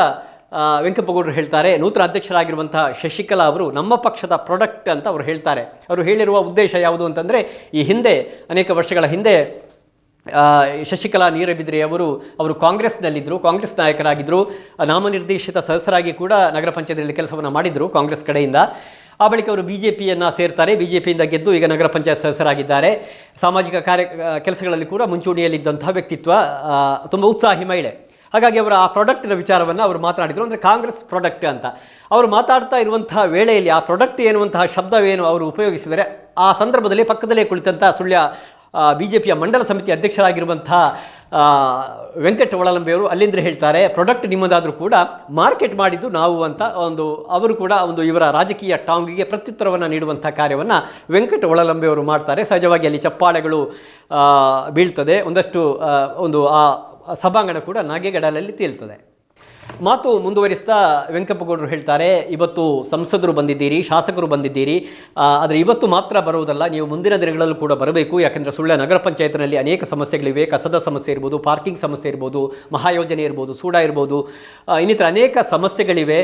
ವೆಂಕಪ್ಪಗೌಡರು ಹೇಳ್ತಾರೆ, ನೂತನ ಅಧ್ಯಕ್ಷರಾಗಿರುವಂತಹ ಶಶಿಕಲಾ ಅವರು ನಮ್ಮ ಪಕ್ಷದ ಪ್ರೊಡಕ್ಟ್ ಅಂತ ಅವರು ಹೇಳ್ತಾರೆ. ಅವರು ಹೇಳಿರುವ ಉದ್ದೇಶ ಯಾವುದು ಅಂತಂದರೆ, ಈ ಹಿಂದೆ, ಅನೇಕ ವರ್ಷಗಳ ಹಿಂದೆ ಶಶಿಕಲಾ ನೀರಬಿದ್ರೆ ಅವರು ಅವರು ಕಾಂಗ್ರೆಸ್ನಲ್ಲಿದ್ದರು, ಕಾಂಗ್ರೆಸ್ ನಾಯಕರಾಗಿದ್ದರು. ನಾಮನಿರ್ದೇಶಿತ ಸದಸ್ಯರಾಗಿ ಕೂಡ ನಗರ ಪಂಚಾಯತಿಯಲ್ಲಿ ಕೆಲಸವನ್ನು ಮಾಡಿದರು ಕಾಂಗ್ರೆಸ್ ಕಡೆಯಿಂದ. ಆ ಬಳಿಕ ಅವರು ಬಿ ಜೆ ಪಿಯನ್ನು ಸೇರ್ತಾರೆ. ಬಿ ಜೆ ಪಿಯಿಂದ ಗೆದ್ದು ಈಗ ನಗರ ಪಂಚಾಯತ್ ಸದಸ್ಯರಾಗಿದ್ದಾರೆ. ಸಾಮಾಜಿಕ ಕಾರ್ಯ ಕೆಲಸಗಳಲ್ಲಿ ಕೂಡ ಮುಂಚೂಣಿಯಲ್ಲಿದ್ದಂತಹ ವ್ಯಕ್ತಿತ್ವ ತುಂಬ ಉತ್ಸಾಹಿ ಮಹಿಳೆ. ಹಾಗಾಗಿ ಅವರ ಆ ಪ್ರಾಡಕ್ಟಿನ ವಿಚಾರವನ್ನು ಅವರು ಮಾತನಾಡಿದರು. ಅಂದರೆ ಕಾಂಗ್ರೆಸ್ ಪ್ರಾಡಕ್ಟ್ ಅಂತ. ಅವರು ಮಾತಾಡ್ತಾ ಇರುವಂತಹ ವೇಳೆಯಲ್ಲಿ ಆ ಪ್ರಾಡಕ್ಟ್ ಎನ್ನುವಂತಹ ಶಬ್ದವೇನು ಅವರು ಉಪಯೋಗಿಸಿದರೆ ಆ ಸಂದರ್ಭದಲ್ಲಿ ಪಕ್ಕದಲ್ಲೇ ಕುಳಿತಂಥ ಸುಳ್ಯ ಬಿ ಜೆ ಪಿಯ ಮಂಡಲ ಸಮಿತಿ ಅಧ್ಯಕ್ಷರಾಗಿರುವಂಥ ಆ, ವೆಂಕಟ ಒಳಲಂಬೆಯವರು ಅಲ್ಲಿಂದ ಹೇಳ್ತಾರೆ ಪ್ರಾಡಕ್ಟ್ ನಿಮ್ಮದಾದರೂ ಕೂಡ ಮಾರ್ಕೆಟ್ ಮಾಡಿದ್ದು ನಾವು ಅಂತ ಒಂದು ಅವರು ಕೂಡ ಒಂದು ಇವರ ರಾಜಕೀಯ ಟಾಂಗಿಗೆ ಪ್ರತ್ಯುತ್ತರವನ್ನು ನೀಡುವಂಥ ಕಾರ್ಯವನ್ನು ವೆಂಕಟ ಒಳಲಂಬೆಯವರು ಮಾಡ್ತಾರೆ. ಸಹಜವಾಗಿ ಅಲ್ಲಿ ಚಪ್ಪಾಳೆಗಳು ಬೀಳ್ತದೆ. ಒಂದಷ್ಟು ಒಂದು ಆ ಸಭಾಂಗಣ ಕೂಡ ನಾಗೇಗಡಲಲ್ಲಿ ತೇಲ್ತದೆ. ಮಾತು ಮುಂದುವರಿಸ್ತಾ ವೆಂಕಪ್ಪಗೌಡರು ಹೇಳ್ತಾರೆ, ಇವತ್ತು ಸಂಸದರು ಬಂದಿದ್ದೀರಿ, ಶಾಸಕರು ಬಂದಿದ್ದೀರಿ. ಆದರೆ ಇವತ್ತು ಮಾತ್ರ ಬರುವುದಲ್ಲ, ನೀವು ಮುಂದಿನ ದಿನಗಳಲ್ಲೂ ಕೂಡ ಬರಬೇಕು. ಯಾಕೆಂದರೆ ಸುಳ್ಳ ನಗರ ಪಂಚಾಯತ್ನಲ್ಲಿ ಅನೇಕ ಸಮಸ್ಯೆಗಳಿವೆ. ಕಸದ ಸಮಸ್ಯೆ ಇರ್ಬೋದು, ಪಾರ್ಕಿಂಗ್ ಸಮಸ್ಯೆ ಇರ್ಬೋದು, ಮಹಾಯೋಜನೆ ಇರ್ಬೋದು, ಸೂಡ ಇರ್ಬೋದು. ಇನ್ನಿತರ ಅನೇಕ ಸಮಸ್ಯೆಗಳಿವೆ.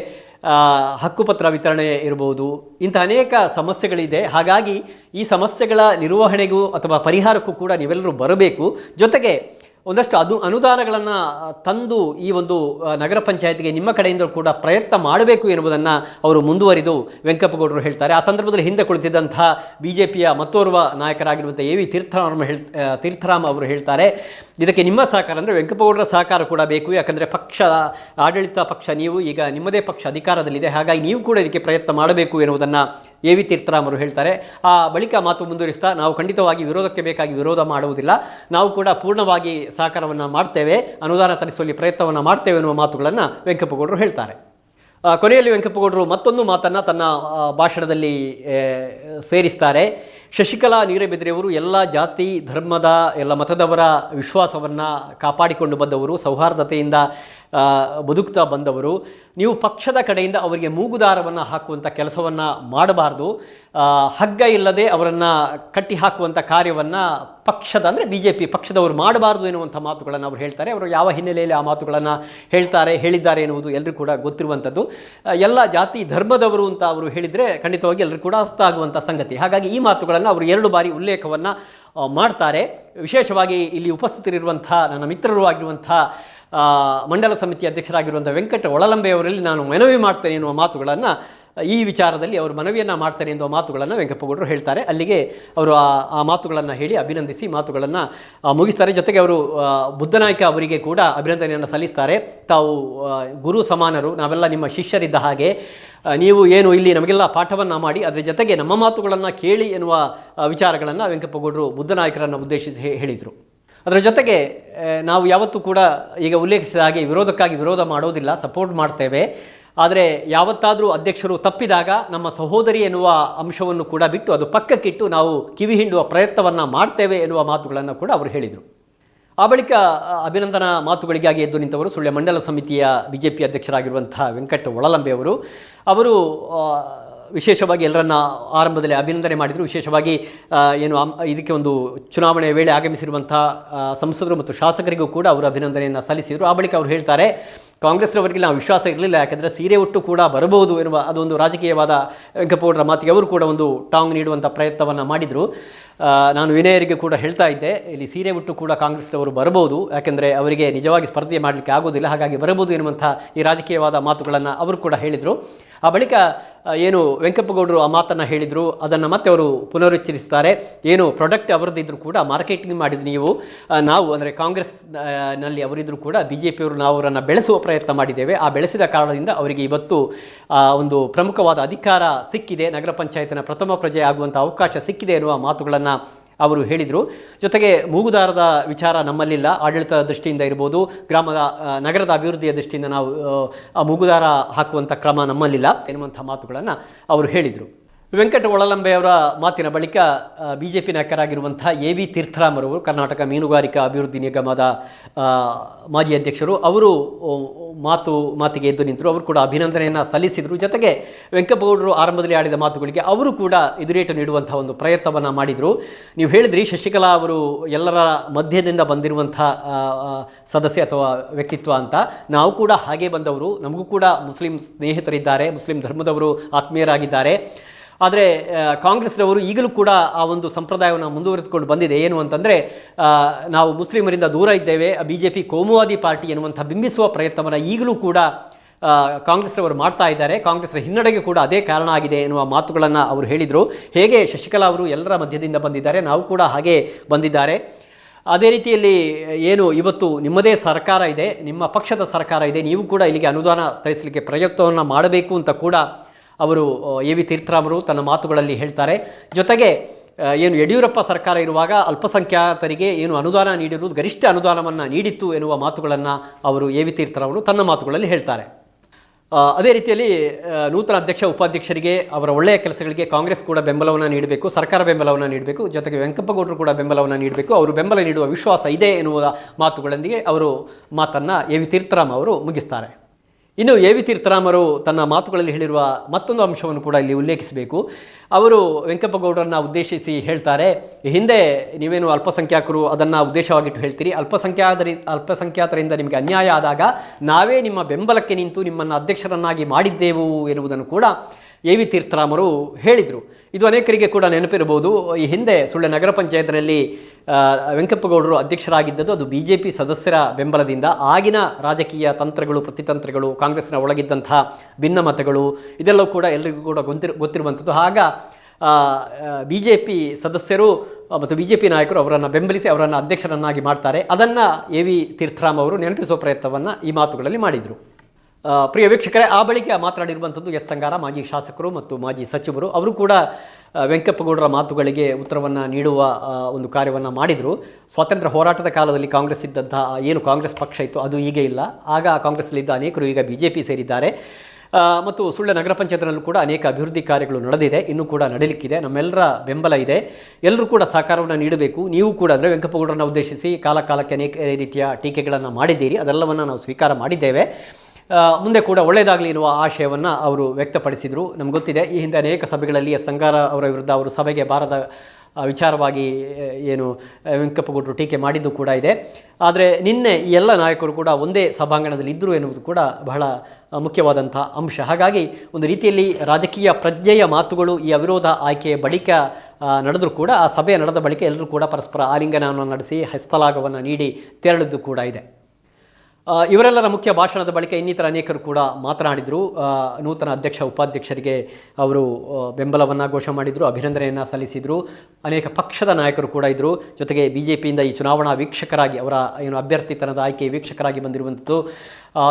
ಹಕ್ಕುಪತ್ರ ವಿತರಣೆ ಇರ್ಬೋದು. ಇಂಥ ಅನೇಕ ಸಮಸ್ಯೆಗಳಿದೆ. ಹಾಗಾಗಿ ಈ ಸಮಸ್ಯೆಗಳ ನಿರ್ವಹಣೆಗೂ ಅಥವಾ ಪರಿಹಾರಕ್ಕೂ ಕೂಡ ನೀವೆಲ್ಲರೂ ಬರಬೇಕು. ಜೊತೆಗೆ ಒಂದಷ್ಟು ಅದು ಅನುದಾನಗಳನ್ನು ತಂದು ಈ ಒಂದು ನಗರ ಪಂಚಾಯತ್ಗೆ ನಿಮ್ಮ ಕಡೆಯಿಂದ ಕೂಡ ಪ್ರಯತ್ನ ಮಾಡಬೇಕು ಎನ್ನುವುದನ್ನು ಅವರು ಮುಂದುವರಿದು ವೆಂಕಪ್ಪಗೌಡರು ಹೇಳ್ತಾರೆ. ಆ ಸಂದರ್ಭದಲ್ಲಿ ಹಿಂದೆ ಕುಳಿತಿದ್ದಂಥ ಬಿ ಜೆ ಪಿಯ ಮತ್ತೋರ್ವ ನಾಯಕರಾಗಿರುವಂಥ ಎ ವಿ ತೀರ್ಥರಾಮ ಹೇಳ್ ತೀರ್ಥರಾಮ ತೀರ್ಥರಾಮ್ ಅವರು ಹೇಳ್ತಾರೆ, ಇದಕ್ಕೆ ನಿಮ್ಮ ಸಹಕಾರ ಅಂದರೆ ವೆಂಕಪ್ಪಗೌಡರ ಸಹಕಾರ ಕೂಡ ಬೇಕು. ಯಾಕಂದರೆ ಪಕ್ಷ, ಆಡಳಿತ ಪಕ್ಷ, ನೀವು ಈಗ ನಿಮ್ಮದೇ ಪಕ್ಷ ಅಧಿಕಾರದಲ್ಲಿದೆ. ಹಾಗಾಗಿ ನೀವು ಕೂಡ ಇದಕ್ಕೆ ಪ್ರಯತ್ನ ಮಾಡಬೇಕು ಎನ್ನುವುದನ್ನು ಎ ವಿ ತೀರ್ಥರಾಮರು ಹೇಳ್ತಾರೆ, ಆ ಬಳಿಕ ಮಾತು ಮುಂದುವರಿಸ್ತಾ ನಾವು ಖಂಡಿತವಾಗಿ ವಿರೋಧಕ್ಕೆ ಬೇಕಾಗಿ ವಿರೋಧ ಮಾಡುವುದಿಲ್ಲ. ನಾವು ಕೂಡ ಪೂರ್ಣವಾಗಿ ಸಹಕಾರವನ್ನು ಮಾಡ್ತೇವೆ, ಅನುದಾನ ತರಿಸುವಲ್ಲಿ ಪ್ರಯತ್ನವನ್ನು ಮಾಡ್ತೇವೆ ಎನ್ನುವ ಮಾತುಗಳನ್ನು ವೆಂಕಪ್ಪಗೌಡರು ಹೇಳ್ತಾರೆ. ಕೊನೆಯಲ್ಲಿ ವೆಂಕಪ್ಪಗೌಡರು ಮತ್ತೊಂದು ಮಾತನ್ನು ತನ್ನ ಭಾಷಣದಲ್ಲಿ ಸೇರಿಸ್ತಾರೆ. ಶಶಿಕಲಾ ನೀರೇಬೆದ್ರೆಯವರು ಎಲ್ಲ ಜಾತಿ, ಧರ್ಮದ, ಎಲ್ಲ ಮತದವರ ವಿಶ್ವಾಸವನ್ನು ಕಾಪಾಡಿಕೊಂಡು ಬಂದವರು, ಸೌಹಾರ್ದತೆಯಿಂದ ಬದುಕ್ತಾ ಬಂದವರು, ನೀವು ಪಕ್ಷದ ಕಡೆಯಿಂದ ಅವರಿಗೆ ಮೂಗುದಾರವನ್ನು ಹಾಕುವಂಥ ಕೆಲಸವನ್ನು ಮಾಡಬಾರ್ದು. ಹಗ್ಗ ಇಲ್ಲದೆ ಅವರನ್ನು ಕಟ್ಟಿ ಹಾಕುವಂಥ ಕಾರ್ಯವನ್ನು ಪಕ್ಷದ, ಅಂದರೆ ಬಿ ಜೆ ಪಿ ಪಕ್ಷದವರು ಮಾಡಬಾರ್ದು ಎನ್ನುವಂಥ ಮಾತುಗಳನ್ನು ಅವರು ಹೇಳ್ತಾರೆ. ಅವರು ಯಾವ ಹಿನ್ನೆಲೆಯಲ್ಲಿ ಆ ಮಾತುಗಳನ್ನು ಹೇಳ್ತಾರೆ, ಹೇಳಿದ್ದಾರೆ ಎನ್ನುವುದು ಎಲ್ಲರೂ ಕೂಡ ಗೊತ್ತಿರುವಂಥದ್ದು ಎಲ್ಲ ಜಾತಿ ಧರ್ಮದವರು ಅಂತ ಅವರು ಹೇಳಿದರೆ ಖಂಡಿತವಾಗಿ ಎಲ್ಲರೂ ಕೂಡ ಅರ್ಥ ಆಗುವಂಥ ಸಂಗತಿ. ಹಾಗಾಗಿ ಈ ಮಾತುಗಳನ್ನು ಅವರು ಎರಡು ಬಾರಿ ಉಲ್ಲೇಖವನ್ನು ಮಾಡ್ತಾರೆ. ವಿಶೇಷವಾಗಿ ಇಲ್ಲಿ ಉಪಸ್ಥಿತರಿರುವಂಥ ನನ್ನ ಮಿತ್ರರು ಆಗಿರುವಂಥ ಮಂಡಲ ಸಮಿತಿ ಅಧ್ಯಕ್ಷರಾಗಿರುವಂಥ ವೆಂಕಟ ಒಳಲಂಬೆಯವರಲ್ಲಿ ನಾನು ಮನವಿ ಮಾಡ್ತೇನೆ ಎನ್ನುವ ಮಾತುಗಳನ್ನು, ಈ ವಿಚಾರದಲ್ಲಿ ಅವರು ಮನವಿಯನ್ನು ಮಾಡ್ತಾರೆ ಎನ್ನುವ ಮಾತುಗಳನ್ನು ವೆಂಕಪ್ಪಗೌಡರು ಹೇಳ್ತಾರೆ. ಅಲ್ಲಿಗೆ ಅವರು ಆ ಮಾತುಗಳನ್ನು ಹೇಳಿ ಅಭಿನಂದಿಸಿ ಮಾತುಗಳನ್ನು ಮುಗಿಸ್ತಾರೆ. ಜೊತೆಗೆ ಅವರು ಬುದ್ಧನಾಯಕ ಅವರಿಗೆ ಕೂಡ ಅಭಿನಂದನೆಯನ್ನು ಸಲ್ಲಿಸ್ತಾರೆ. ತಾವು ಗುರು ಸಮಾನರು, ನಾವೆಲ್ಲ ನಿಮ್ಮ ಶಿಷ್ಯರಿದ್ದ ಹಾಗೆ ನೀವು ಏನು ಇಲ್ಲಿ ನಮಗೆಲ್ಲ ಪಾಠವನ್ನು ಮಾಡಿ, ಅದರ ಜೊತೆಗೆ ನಮ್ಮ ಮಾತುಗಳನ್ನು ಕೇಳಿ ಎನ್ನುವ ವಿಚಾರಗಳನ್ನು ವೆಂಕಪ್ಪಗೌಡರು ಬುದ್ಧನಾಯಕರನ್ನು ಉದ್ದೇಶಿಸಿ ಹೇಳಿದರು. ಅದರ ಜೊತೆಗೆ ನಾವು ಯಾವತ್ತೂ ಕೂಡ ಈಗ ಉಲ್ಲೇಖಿಸಿದ ಹಾಗೆ ವಿರೋಧಕ್ಕಾಗಿ ವಿರೋಧ ಮಾಡೋದಿಲ್ಲ ಸಪೋರ್ಟ್ ಮಾಡ್ತೇವೆ. ಆದರೆ ಯಾವತ್ತಾದರೂ ಅಧ್ಯಕ್ಷರು ತಪ್ಪಿದಾಗ ನಮ್ಮ ಸಹೋದರಿ ಎನ್ನುವ ಅಂಶವನ್ನು ಕೂಡ ಬಿಟ್ಟು ಅದು ಪಕ್ಕಕ್ಕಿಟ್ಟು ನಾವು ಕಿವಿ ಹಿಂಡುವ ಪ್ರಯತ್ನವನ್ನು ಮಾಡ್ತೇವೆ ಎನ್ನುವ ಮಾತುಗಳನ್ನು ಕೂಡ ಅವರು ಹೇಳಿದರು. ಆ ಬಳಿಕ ಅಭಿನಂದನಾ ಮಾತುಗಳಿಗಾಗಿ ಎದ್ದು ನಿಂತವರು ಸುಳ್ಯ ಮಂಡಲ ಸಮಿತಿಯ ಬಿ ಜೆ ಪಿ ಅಧ್ಯಕ್ಷರಾಗಿರುವಂಥ ವೆಂಕಟ ಒಳಲಂಬೆಯವರು. ಅವರು ಆ, ವಿಶೇಷವಾಗಿ ಎಲ್ಲರನ್ನ ಆರಂಭದಲ್ಲಿ ಅಭಿನಂದನೆ ಮಾಡಿದರು. ವಿಶೇಷವಾಗಿ ಏನು ಇದಕ್ಕೆ ಒಂದು ಚುನಾವಣೆ ವೇಳೆ ಆಗಮಿಸಿರುವಂಥ ಸಂಸದರು ಮತ್ತು ಶಾಸಕರಿಗೂ ಕೂಡ ಅವರು ಅಭಿನಂದನೆಯನ್ನು ಸಲ್ಲಿಸಿದರು. ಆ ಬಳಿಕ ಅವರು ಹೇಳ್ತಾರೆ, ಕಾಂಗ್ರೆಸ್ನವರಿಗೆ ನಾವು ವಿಶ್ವಾಸ ಇರಲಿಲ್ಲ, ಯಾಕೆಂದರೆ ಸೀರೆ ಉಟ್ಟು ಕೂಡ ಬರಬಹುದು ಎನ್ನುವ ಅದೊಂದು ರಾಜಕೀಯವಾದ ವೆಂಕಪೌಡರ ಮಾತಿಗೆ ಅವರು ಕೂಡ ಒಂದು ಟಾಂಗ್ ನೀಡುವಂಥ ಪ್ರಯತ್ನವನ್ನು ಮಾಡಿದರು. ನಾನು ವಿನಯರಿಗೆ ಕೂಡ ಹೇಳ್ತಾ ಇದ್ದೆ, ಇಲ್ಲಿ ಸೀರೆ ಉಟ್ಟು ಕೂಡ ಕಾಂಗ್ರೆಸ್ನವರು ಬರಬಹುದು, ಯಾಕೆಂದರೆ ಅವರಿಗೆ ನಿಜವಾಗಿ ಸ್ಪರ್ಧೆ ಮಾಡಲಿಕ್ಕೆ ಆಗೋದಿಲ್ಲ, ಹಾಗಾಗಿ ಬರಬಹುದು ಎನ್ನುವಂಥ ಈ ರಾಜಕೀಯವಾದ ಮಾತುಗಳನ್ನು ಅವರು ಕೂಡ ಹೇಳಿದರು. ಆ ಬಳಿಕ ಏನು ವೆಂಕಪ್ಪಗೌಡರು ಆ ಮಾತನ್ನು ಹೇಳಿದರು, ಅದನ್ನು ಮತ್ತೆ ಅವರು ಪುನರುಚ್ಚರಿಸ್ತಾರೆ. ಏನು ಪ್ರಾಡಕ್ಟ್ ಅವರದ್ದಿದ್ದರೂ ಕೂಡ ಮಾರ್ಕೆಟಿಂಗ್ ಮಾಡಿದ ನೀವು ನಾವು ಅಂದರೆ ಕಾಂಗ್ರೆಸ್ನಲ್ಲಿ ಅವರಿದ್ದರೂ ಕೂಡ ಬಿ ಜೆ ಪಿಯವರು ನಾವು ಅವರನ್ನು ಬೆಳೆಸುವ ಪ್ರಯತ್ನ ಮಾಡಿದ್ದೇವೆ. ಆ ಬೆಳೆಸಿದ ಕಾರಣದಿಂದ ಅವರಿಗೆ ಇವತ್ತು ಒಂದು ಪ್ರಮುಖವಾದ ಅಧಿಕಾರ ಸಿಕ್ಕಿದೆ. ನಗರ ಪಂಚಾಯತ್ನ ಪ್ರಥಮ ಪ್ರಜೆ ಆಗುವಂಥ ಅವಕಾಶ ಸಿಕ್ಕಿದೆ ಎನ್ನುವ ಮಾತುಗಳನ್ನು ಅವರು ಹೇಳಿದರು. ಜೊತೆಗೆ ಮೂಗುದಾರದ ವಿಚಾರ ನಮ್ಮಲ್ಲಿಲ್ಲ. ಆಡಳಿತ ದೃಷ್ಟಿಯಿಂದ ಇರ್ಬೋದು ಗ್ರಾಮದ ನಗರದ ಅಭಿವೃದ್ಧಿಯ ದೃಷ್ಟಿಯಿಂದ ನಾವು ಆ, ಮೂಗುದಾರ ಹಾಕುವಂಥ ಕ್ರಮ ನಮ್ಮಲ್ಲಿಲ್ಲ. ಎನ್ನುವಂಥ ಮಾತುಗಳನ್ನು ಅವರು ಹೇಳಿದರು. ವೆಂಕಟ ಒಳಲಂಬೆಯವರ ಮಾತಿನ ಬಳಿಕ ಬಿ ಜೆ ಪಿ ನಾಯಕರಾಗಿರುವಂಥ ಎ ವಿ ತೀರ್ಥರಾಮರವರು ಕರ್ನಾಟಕ ಮೀನುಗಾರಿಕಾ ಅಭಿವೃದ್ಧಿ ನಿಗಮದ ಮಾಜಿ ಅಧ್ಯಕ್ಷರು, ಅವರು ಮಾತು, ಮಾತಿಗೆ ಎದ್ದು ನಿಂತರು. ಅವರು ಕೂಡ ಅಭಿನಂದನೆಯನ್ನು ಸಲ್ಲಿಸಿದರು. ಜೊತೆಗೆ ವೆಂಕಪ್ಪಗೌಡರು ಆರಂಭದಲ್ಲಿ ಆಡಿದ ಮಾತುಗಳಿಗೆ ಅವರು ಕೂಡ ಎದುರೇಟು ನೀಡುವಂಥ ಒಂದು ಪ್ರಯತ್ನವನ್ನು ಮಾಡಿದರು. ನೀವು ಹೇಳಿದ್ರಿ, ಶಶಿಕಲಾ ಅವರು ಎಲ್ಲರ ಮಧ್ಯದಿಂದ ಬಂದಿರುವಂಥ ಸದಸ್ಯ ಅಥವಾ ವ್ಯಕ್ತಿತ್ವ ಅಂತ. ನಾವು ಕೂಡ ಹಾಗೆ ಬಂದವರು. ನಮಗೂ ಕೂಡ ಮುಸ್ಲಿಂ ಸ್ನೇಹಿತರಿದ್ದಾರೆ. ಮುಸ್ಲಿಂ ಧರ್ಮದವರು ಆತ್ಮೀಯರಾಗಿದ್ದಾರೆ. ಆದರೆ ಕಾಂಗ್ರೆಸ್ನವರು ಈಗಲೂ ಕೂಡ ಆ ಒಂದು ಸಂಪ್ರದಾಯವನ್ನು ಮುಂದುವರೆದುಕೊಂಡು ಬಂದಿದೆ. ಏನು ಅಂತಂದರೆ ನಾವು ಮುಸ್ಲಿಮರಿಂದ ದೂರ ಇದ್ದೇವೆ ಬಿ ಜೆ ಪಿ ಕೋಮುವಾದಿ ಪಾರ್ಟಿ ಎನ್ನುವಂಥ ಬಿಂಬಿಸುವ ಪ್ರಯತ್ನವನ್ನು ಈಗಲೂ ಕೂಡ ಕಾಂಗ್ರೆಸ್ನವರು ಮಾಡ್ತಾ ಇದ್ದಾರೆ. ಕಾಂಗ್ರೆಸ್ನ ಹಿನ್ನಡೆಗೆ ಕೂಡ ಅದೇ ಕಾರಣ ಆಗಿದೆ ಎನ್ನುವ ಮಾತುಗಳನ್ನು ಅವರು ಹೇಳಿದರು. ಹೇಗೆ ಶಶಿಕಲಾ ಅವರು ಎಲ್ಲರ ಮಧ್ಯದಿಂದ ಬಂದಿದ್ದಾರೆ, ನಾವು ಕೂಡ ಹಾಗೆ ಬಂದಿದ್ದಾರೆ. ಅದೇ ರೀತಿಯಲ್ಲಿ, ಏನು, ಇವತ್ತು ನಿಮ್ಮದೇ ಸರ್ಕಾರ ಇದೆ, ನಿಮ್ಮ ಪಕ್ಷದ ಸರ್ಕಾರ ಇದೆ, ನೀವು ಕೂಡ ಇಲ್ಲಿಗೆ ಅನುದಾನ ತರಿಸಲಿಕ್ಕೆ ಪ್ರಯತ್ನವನ್ನು ಮಾಡಬೇಕು ಅಂತ ಕೂಡ ಅವರು ಎ ವಿ ತೀರ್ಥರಾಮರು ತನ್ನ ಮಾತುಗಳಲ್ಲಿ ಹೇಳ್ತಾರೆ. ಜೊತೆಗೆ ಏನು ಯಡಿಯೂರಪ್ಪ ಸರ್ಕಾರ ಇರುವಾಗ ಅಲ್ಪಸಂಖ್ಯಾತರಿಗೆ ಏನು ಅನುದಾನ ನೀಡಿರುವುದು, ಗರಿಷ್ಠ ಅನುದಾನವನ್ನು ನೀಡಿತ್ತು ಎನ್ನುವ ಮಾತುಗಳನ್ನು ಅವರು ಎ ವಿ ತೀರ್ಥರಾಮರು ತನ್ನ ಮಾತುಗಳಲ್ಲಿ ಹೇಳ್ತಾರೆ. ಅದೇ ರೀತಿಯಲ್ಲಿ ನೂತನ ಅಧ್ಯಕ್ಷ ಉಪಾಧ್ಯಕ್ಷರಿಗೆ, ಅವರ ಒಳ್ಳೆಯ ಕೆಲಸಗಳಿಗೆ ಕಾಂಗ್ರೆಸ್ ಕೂಡ ಬೆಂಬಲವನ್ನು ನೀಡಬೇಕು, ಸರ್ಕಾರ ಬೆಂಬಲವನ್ನು ನೀಡಬೇಕು, ಜೊತೆಗೆ ವೆಂಕಪ್ಪಗೌಡರು ಕೂಡ ಬೆಂಬಲವನ್ನು ನೀಡಬೇಕು, ಅವರು ಬೆಂಬಲ ನೀಡುವ ವಿಶ್ವಾಸ ಇದೆ ಎನ್ನುವ ಮಾತುಗಳೊಂದಿಗೆ ಅವರು ಮಾತನ್ನು ಎ ವಿ ತೀರ್ಥರಾಮ್ ಅವರು ಮುಗಿಸ್ತಾರೆ. ಇನ್ನು ಎ ವಿ ತೀರ್ಥರಾಮರು ತನ್ನ ಮಾತುಗಳಲ್ಲಿ ಹೇಳಿರುವ ಮತ್ತೊಂದು ಅಂಶವನ್ನು ಕೂಡ ಇಲ್ಲಿ ಉಲ್ಲೇಖಿಸಬೇಕು. ಅವರು ವೆಂಕಪ್ಪಗೌಡರನ್ನ ಉದ್ದೇಶಿಸಿ ಹೇಳ್ತಾರೆ ಹಿಂದೆ ನೀವೇನು ಅಲ್ಪಸಂಖ್ಯಾತರು ಅದನ್ನು ಉದ್ದೇಶವಾಗಿಟ್ಟು ಹೇಳ್ತೀರಿ? ಅಲ್ಪಸಂಖ್ಯಾತರಿ ಅಲ್ಪಸಂಖ್ಯಾತರಿಂದ ನಿಮಗೆ ಅನ್ಯಾಯ ಆದಾಗ ನಾವೇ ನಿಮ್ಮ ಬೆಂಬಲಕ್ಕೆ ನಿಂತು ನಿಮ್ಮನ್ನು ಅಧ್ಯಕ್ಷರನ್ನಾಗಿ ಮಾಡಿದ್ದೆವು ಎನ್ನುವುದನ್ನು ಕೂಡ ಎ ವಿ ತೀರ್ಥರಾಮರು ಹೇಳಿದರು. ಇದು ಅನೇಕರಿಗೆ ಕೂಡ ನೆನಪಿರಬಹುದು. ಈ ಹಿಂದೆ ಸುಳ್ಳೆ ನಗರ ಪಂಚಾಯತ್ನಲ್ಲಿ ವೆಂಕಪ್ಪಗೌಡರು ಅಧ್ಯಕ್ಷರಾಗಿದ್ದದ್ದು ಅದು ಬಿ ಜೆ ಪಿ ಸದಸ್ಯರ ಬೆಂಬಲದಿಂದ. ಆಗಿನ ರಾಜಕೀಯ ತಂತ್ರಗಳು, ಪ್ರತಿತಂತ್ರಗಳು, ಕಾಂಗ್ರೆಸ್ನ ಒಳಗಿದ್ದಂತಹ ಭಿನ್ನಮತಗಳು, ಇದೆಲ್ಲವೂ ಕೂಡ ಎಲ್ಲರಿಗೂ ಕೂಡ ಗೊತ್ತಿರು, ಗೊತ್ತಿರುವಂಥದ್ದು. ಆಗ ಬಿ ಜೆ ಪಿ ಸದಸ್ಯರು ಮತ್ತು ಬಿ ಜೆ ಪಿ ನಾಯಕರು ಅವರನ್ನು ಬೆಂಬಲಿಸಿ ಅವರನ್ನು ಅಧ್ಯಕ್ಷರನ್ನಾಗಿ ಮಾಡ್ತಾರೆ. ಅದನ್ನು ಎ ವಿ ತೀರ್ಥರಾಮ್ ಅವರು ನೆನಪಿಸುವ ಪ್ರಯತ್ನವನ್ನು ಈ ಮಾತುಗಳಲ್ಲಿ ಮಾಡಿದರು. ಪ್ರಿಯ ವೀಕ್ಷಕರೇ, ಆ ಬಳಿಕ ಮಾತನಾಡಿರುವಂಥದ್ದು ಎಸ್ ಸಂಗಾರ, ಮಾಜಿ ಶಾಸಕರು ಮತ್ತು ಮಾಜಿ ಸಚಿವರು. ಅವರು ಕೂಡ ವೆಂಕಪ್ಪಗೌಡರ ಮಾತುಗಳಿಗೆ ಉತ್ತರವನ್ನು ನೀಡುವ ಒಂದು ಕಾರ್ಯವನ್ನು ಮಾಡಿದರು. ಸ್ವಾತಂತ್ರ್ಯ ಹೋರಾಟದ ಕಾಲದಲ್ಲಿ ಕಾಂಗ್ರೆಸ್ ಇದ್ದಂತಹ ಏನು ಕಾಂಗ್ರೆಸ್ ಪಕ್ಷ ಇತ್ತು ಅದು ಈಗ ಇಲ್ಲ. ಆಗ ಕಾಂಗ್ರೆಸ್ನಲ್ಲಿದ್ದ ಅನೇಕರು ಈಗ ಬಿ ಜೆ ಪಿ ಸೇರಿದ್ದಾರೆ ಮತ್ತು ಸುಳ್ಳ ನಗರ ಪಂಚಾಯತ್ನಲ್ಲೂ ಕೂಡ ಅನೇಕ ಅಭಿವೃದ್ಧಿ ಕಾರ್ಯಗಳು ನಡೆದಿದೆ. ಇನ್ನೂ ಕೂಡ ನಡೀಲಿಕ್ಕಿದೆ. ನಮ್ಮೆಲ್ಲರ ಬೆಂಬಲ ಇದೆ. ಎಲ್ಲರೂ ಕೂಡ ಸಹಕಾರವನ್ನು ನೀಡಬೇಕು. ನೀವು ಕೂಡ ಅಂದರೆ ವೆಂಕಪ್ಪಗೌಡರನ್ನ ಉದ್ದೇಶಿಸಿ ಕಾಲ ಕಾಲಕ್ಕೆ ಅನೇಕ ರೀತಿಯ ಟೀಕೆಗಳನ್ನು ಮಾಡಿದ್ದೀರಿ. ಅದೆಲ್ಲವನ್ನು ನಾವು ಸ್ವೀಕಾರ ಮಾಡಿದ್ದೇವೆ. ಮುಂದೆ ಕೂಡ ಒಳ್ಳೆಯದಾಗಲಿ ಎನ್ನುವ ಆಶಯವನ್ನು ಅವರು ವ್ಯಕ್ತಪಡಿಸಿದರು. ನಮ್ಗೆ ಗೊತ್ತಿದೆ, ಈ ಹಿಂದೆ ಅನೇಕ ಸಭೆಗಳಲ್ಲಿ ಸಂಗಾರ ಅವರ ವಿರುದ್ಧ ಅವರು ಸಭೆಗೆ ಬಾರದ ವಿಚಾರವಾಗಿ ಏನು ವೆಂಕಪ್ಪಗೌಡರು ಟೀಕೆ ಮಾಡಿದ್ದು ಕೂಡ ಇದೆ. ಆದರೆ ನಿನ್ನೆ ಈ ಎಲ್ಲ ನಾಯಕರು ಕೂಡ ಒಂದೇ ಸಭಾಂಗಣದಲ್ಲಿ ಇದ್ದರು ಎನ್ನುವುದು ಕೂಡ ಬಹಳ ಮುಖ್ಯವಾದಂಥ ಅಂಶ. ಹಾಗಾಗಿ ಒಂದು ರೀತಿಯಲ್ಲಿ ರಾಜಕೀಯ ಪ್ರಜ್ಞೆಯ ಮಾತುಗಳು ಈ ಅವಿರೋಧ ಆಯ್ಕೆಯ ಬಳಿಕ ನಡೆದರೂ ಕೂಡ, ಆ ಸಭೆ ನಡೆದ ಬಳಿಕ ಎಲ್ಲರೂ ಕೂಡ ಪರಸ್ಪರ ಆಲಿಂಗನವನ್ನು ನಡೆಸಿ ಹಸ್ತಲಾಗವನ್ನು ನೀಡಿ ತೆರಳಿದ್ದು ಕೂಡ ಇದೆ. ಇವರೆಲ್ಲರ ಮುಖ್ಯ ಭಾಷಣದ ಬಳಿಕ ಇನ್ನಿತರ ಅನೇಕರು ಕೂಡ ಮಾತನಾಡಿದರು. ನೂತನ ಅಧ್ಯಕ್ಷ, ಉಪಾಧ್ಯಕ್ಷರಿಗೆ ಅವರು ಬೆಂಬಲವನ್ನು ಘೋಷ ಮಾಡಿದರು, ಅಭಿನಂದನೆಯನ್ನು ಸಲ್ಲಿಸಿದರು. ಅನೇಕ ಪಕ್ಷದ ನಾಯಕರು ಕೂಡ ಇದ್ದರು ಜೊತೆಗೆ ಬಿ ಜೆ ಪಿಯಿಂದ ಈ ಚುನಾವಣಾ ವೀಕ್ಷಕರಾಗಿ ಅವರ, ಏನು ಅಭ್ಯರ್ಥಿತನದ ಆಯ್ಕೆ ವೀಕ್ಷಕರಾಗಿ ಬಂದಿರುವಂಥದ್ದು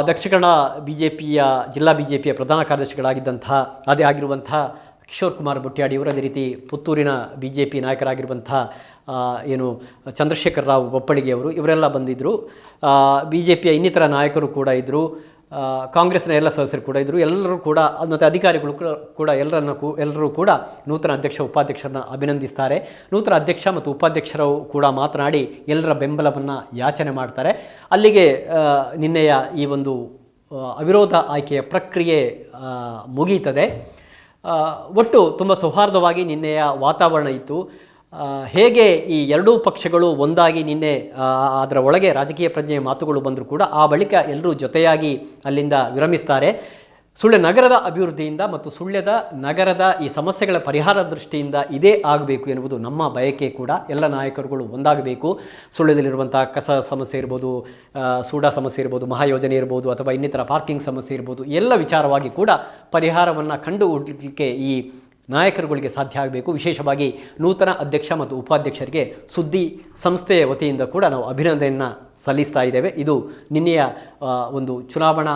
ದಕ್ಷಿಣ ಕನ್ನಡ ಬಿ ಜೆ ಪಿಯ ಜಿಲ್ಲಾ ಬಿ ಜೆ ಪಿಯ ಪ್ರಧಾನ ಕಾರ್ಯದರ್ಶಿಗಳಾಗಿದ್ದಂಥ, ಅದೇ ಆಗಿರುವಂಥ ಕಿಶೋರ್ ಕುಮಾರ್ ಬುಟ್ಯಾಡಿ ಅವರು, ಅದೇ ರೀತಿ ಪುತ್ತೂರಿನ ಬಿ ಜೆ ಪಿ ನಾಯಕರಾಗಿರುವಂಥ ಏನು ಚಂದ್ರಶೇಖರ್ ರಾವ್ ಬೊಪ್ಪಳಿಗೆಯವರು ಇವರೆಲ್ಲ ಬಂದಿದ್ದರು ಬಿ ಜೆ ಪಿಯ ಇನ್ನಿತರ ನಾಯಕರು ಕೂಡ ಇದ್ದರು ಕಾಂಗ್ರೆಸ್ನ ಎಲ್ಲ ಸದಸ್ಯರು ಕೂಡ ಇದ್ದರು ಎಲ್ಲರೂ ಕೂಡ, ಮತ್ತು ಅಧಿಕಾರಿಗಳು ಕೂಡ- ಎಲ್ಲರನ್ನು ಕೂ, ಎಲ್ಲರೂ ಕೂಡ ನೂತನ ಅಧ್ಯಕ್ಷ, ಉಪಾಧ್ಯಕ್ಷರನ್ನ ಅಭಿನಂದಿಸ್ತಾರೆ. ನೂತನ ಅಧ್ಯಕ್ಷ ಮತ್ತು ಉಪಾಧ್ಯಕ್ಷರು ಕೂಡ ಮಾತನಾಡಿ ಎಲ್ಲರ ಬೆಂಬಲವನ್ನು ಯಾಚನೆ ಮಾಡ್ತಾರೆ. ಅಲ್ಲಿಗೆ ನಿನ್ನೆಯ ಈ ಒಂದು ಅವಿರೋಧ ಆಯ್ಕೆಯ ಪ್ರಕ್ರಿಯೆ ಮುಗೀತದೆ. ಒಟ್ಟು ತುಂಬ ಸೌಹಾರ್ದವಾಗಿ ನಿನ್ನೆಯ ವಾತಾವರಣ ಇತ್ತು. ಹೇಗೆ ಈ ಎರಡೂ ಪಕ್ಷಗಳು ಒಂದಾಗಿ ನಿನ್ನೆ ಅದರ ಒಳಗೆ ರಾಜಕೀಯ ಪ್ರಜ್ಞೆಯ ಮಾತುಗಳು ಬಂದರೂ ಕೂಡ ಆ ಬಳಿಕ ಎಲ್ಲರೂ ಜೊತೆಯಾಗಿ ಅಲ್ಲಿಂದ ವಿರಮಿಸ್ತಾರೆ. ಸುಳ್ಳ ನಗರದ ಅಭಿವೃದ್ಧಿಯಿಂದ ಮತ್ತು ಸುಳ್ಯದ ನಗರದ ಈ ಸಮಸ್ಯೆಗಳ ಪರಿಹಾರ ದೃಷ್ಟಿಯಿಂದ ಇದೇ ಆಗಬೇಕು ಎನ್ನುವುದು ನಮ್ಮ ಬಯಕೆ ಕೂಡ. ಎಲ್ಲ ನಾಯಕರುಗಳು ಒಂದಾಗಬೇಕು. ಸುಳ್ಳ್ಯದಲ್ಲಿರುವಂಥ ಕಸ ಸಮಸ್ಯೆ ಇರ್ಬೋದು ಸೂಡಾ ಸಮಸ್ಯೆ ಇರ್ಬೋದು ಮಹಾಯೋಜನೆ ಇರ್ಬೋದು ಅಥವಾ ಇನ್ನಿತರ ಪಾರ್ಕಿಂಗ್ ಸಮಸ್ಯೆ ಇರ್ಬೋದು, ಎಲ್ಲ ವಿಚಾರವಾಗಿ ಕೂಡ ಪರಿಹಾರವನ್ನು ಕಂಡು ಹುಡುಕಲಿಕ್ಕೆ ಈ ನಾಯಕರುಗಳಿಗೆ ಸಾಧ್ಯ ಆಗಬೇಕು. ವಿಶೇಷವಾಗಿ ನೂತನ ಅಧ್ಯಕ್ಷ ಮತ್ತು ಉಪಾಧ್ಯಕ್ಷರಿಗೆ ಸುದ್ದಿ ಸಂಸ್ಥೆಯ ವತಿಯಿಂದ ಕೂಡ ನಾವು ಅಭಿನಂದನೆಯನ್ನು ಸಲ್ಲಿಸ್ತಾ ಇದ್ದೇವೆ. ಇದು ನಿನ್ನೆಯ ಒಂದು ಚುನಾವಣಾ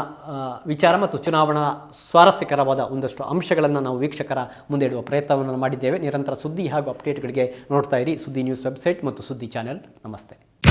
ವಿಚಾರ ಮತ್ತು ಚುನಾವಣಾ ಸ್ವಾರಸ್ಯಕರವಾದ ಒಂದಷ್ಟು ಅಂಶಗಳನ್ನು ನಾವು ವೀಕ್ಷಕರ ಮುಂದೆ ಇಡುವ ಪ್ರಯತ್ನವನ್ನು ಮಾಡಿದ್ದೇವೆ. ನಿರಂತರ ಸುದ್ದಿ ಹಾಗೂ ಅಪ್ಡೇಟ್ಗಳಿಗೆ ನೋಡ್ತಾ ಇರಿ. ಸುದ್ದಿ ನ್ಯೂಸ್ ವೆಬ್ಸೈಟ್ ಮತ್ತು ಸುದ್ದಿ ಚಾನೆಲ್. ನಮಸ್ತೆ.